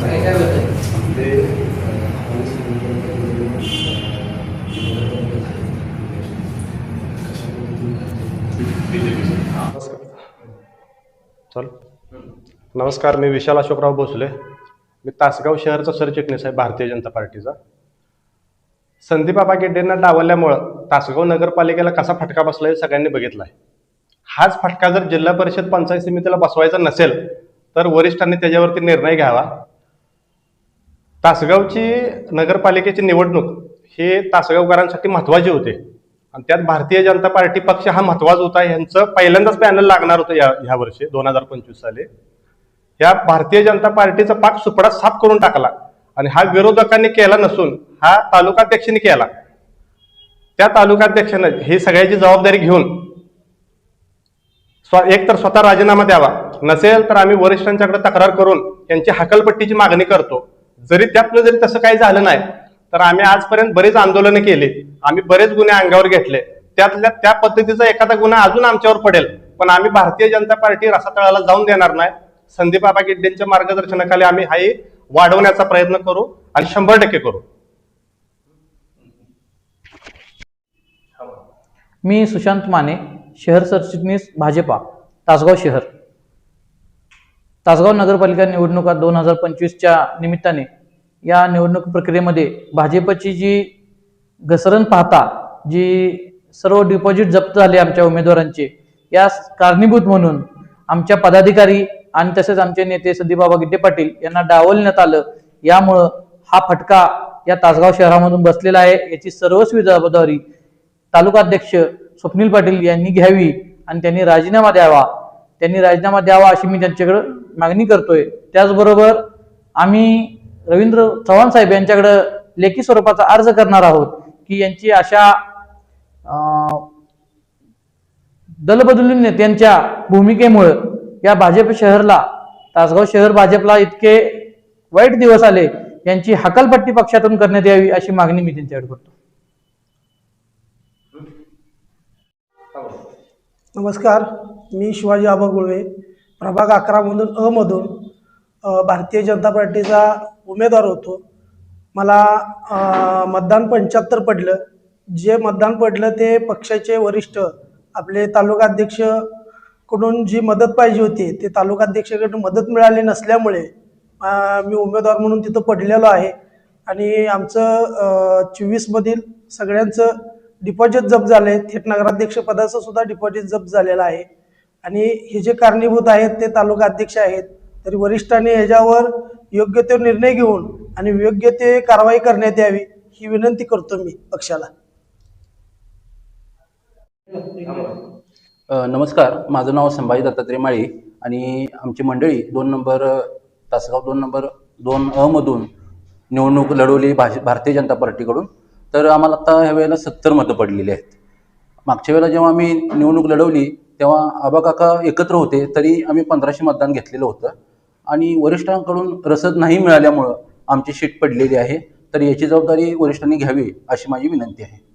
काय काय होतं ते चल. नमस्कार मी विशाल अशोकराव भोसले. मी तासगाव शहरचा सरचिटणीस आहे भारतीय जनता पार्टीचा. संदीपाबा गेड्डेंना डावलल्यामुळं तासगाव नगरपालिकेला कसा फटका बसला हे सगळ्यांनी बघितला आहे हाच फटका जर जिल्हा परिषद पंचायत समितीला बसवायचा नसेल तर वरिष्ठांनी त्याच्यावरती निर्णय घ्यावा. तासगावची नगरपालिकेची निवडणूक हे तासगावकरांसाठी महत्त्वाचे होते. आणि त्यात भारतीय जनता पार्टी पक्ष हा महत्त्वाचा होता. यांचं पहिल्यांदाच पॅनल लागणार होतं या ह्या वर्षी दोन हजार पंचवीस साली. या भारतीय जनता पार्टीचा पाक सुपडा साफ करून टाकला. आणि हा विरोधकांनी केला नसून हा तालुकाध्यक्षांनी केला. त्या तालुकाध्यक्षानं ही सगळ्याची जबाबदारी घेऊन स्व एक तर स्वतः राजीनामा द्यावा. नसेल तर आम्ही वरिष्ठांच्याकडे तक्रार करून त्यांची हकलपट्टीची मागणी करतो. जरी त्यातलं जरी तसं काही झालं नाही तर आम्ही आजपर्यंत बरेच आंदोलनं केली. आम्ही बरेच गुन्हे अंगावर घेतले. त्यातल्या त्या पद्धतीचा एखादा गुन्हा अजून आमच्यावर पडेल पण आम्ही भारतीय जनता पार्टी रसातळाला जाऊन देणार नाही. संदीप बाबा गिड्डेंच्या मार्गदर्शनाखाली आम्ही हाही वाढवण्याचा प्रयत्न करू आणि शंभर टक्के करू. मी सुशांत माने शहर सरचिटणीस भाजपा तासगाव शहर. तासगाव नगरपालिका निवडणुका दोन हजार पंचवीसच्या निमित्ताने या निवडणूक प्रक्रियेमध्ये भाजपची जी घसरण पाहता जी सर्व डिपॉझिट जप्त झाले आमच्या उमेदवारांचे यास कारणीभूत म्हणून आमच्या पदाधिकारी आणि तसेच आमचे नेते सदीबाबा गिड्डे पाटील यांना डावलण्यात आलं. यामुळं हा फटका या तासगाव शहरामधून बसलेला आहे. याची सर्वस्वी जबाबदारी तालुकाध्यक्ष स्वप्नील पाटील यांनी घ्यावी आणि त्यांनी राजीनामा द्यावा. त्यांनी राजीनामा द्यावा अशी मी त्यांच्याकडं मागणी करतोय. त्याचबरोबर आम्ही रवींद्र चव्हाण साहेब यांच्याकडं लेखी स्वरूपाचा अर्ज करणार आहोत की यांची अशा अं, दलबदलून नेत्यांच्या भूमिकेमुळं या भाजप शहरला तासगाव शहर भाजपला इतके वाईट दिवस आले यांची हकालपट्टी पक्षातून करण्यात यावी अशी मागणी मी त्यांच्याकडे करतो. नमस्कार. मी शिवाजी आबा गुळवे प्रभाग अकरामधून अ मधून भारतीय जनता पार्टीचा उमेदवार होतो. मला मतदान पंच्याहत्तर पडलं. जे मतदान पडलं ते पक्षाचे वरिष्ठ आपले तालुकाध्यक्षकडून जी मदत पाहिजे होती ते तालुकाध्यक्षाकडून मदत मिळाली नसल्यामुळे मी उमेदवार म्हणून तिथं पडलेलो आहे. आणि आमचं चोवीसमधील सगळ्यांचं डिपॉझिट जप्त झालं आहे थेट नगराध्यक्षपदाचं सुद्धा डिपॉझिट जप्त झालेलं आहे. आणि हे जे कारणीभूत आहेत ते तालुका अध्यक्ष आहेत तरी वरिष्ठांनी ह्याच्यावर योग्य ते निर्णय घेऊन आणि योग्य ते कारवाई करण्यात यावी ही विनंती करतो मी पक्षाला. नमस्कार. माझं नाव संभाजी दत्तात्रय माळी आणि आमची मंडळी दोन नंबर तासगाव दोन नंबर दोन अ मधून निवडणूक लढवली भाज भारतीय जनता पार्टीकडून. तर आम्हाला आता ह्या वेळेला सत्तर मतं पडलेली आहेत. मागच्या वेळेला जेव्हा आम्ही निवडणूक लढवली तेव्हा आबा काका एकत्र होते तरी आम्ही पंधराशे मतदान घेतलेलं होतं. आणि वरिष्ठांकडून रसद नाही मिळाल्यामुळं आमची शीट पडलेली आहे. तर याची जबाबदारी वरिष्ठांनी घ्यावी अशी माझी विनंती आहे.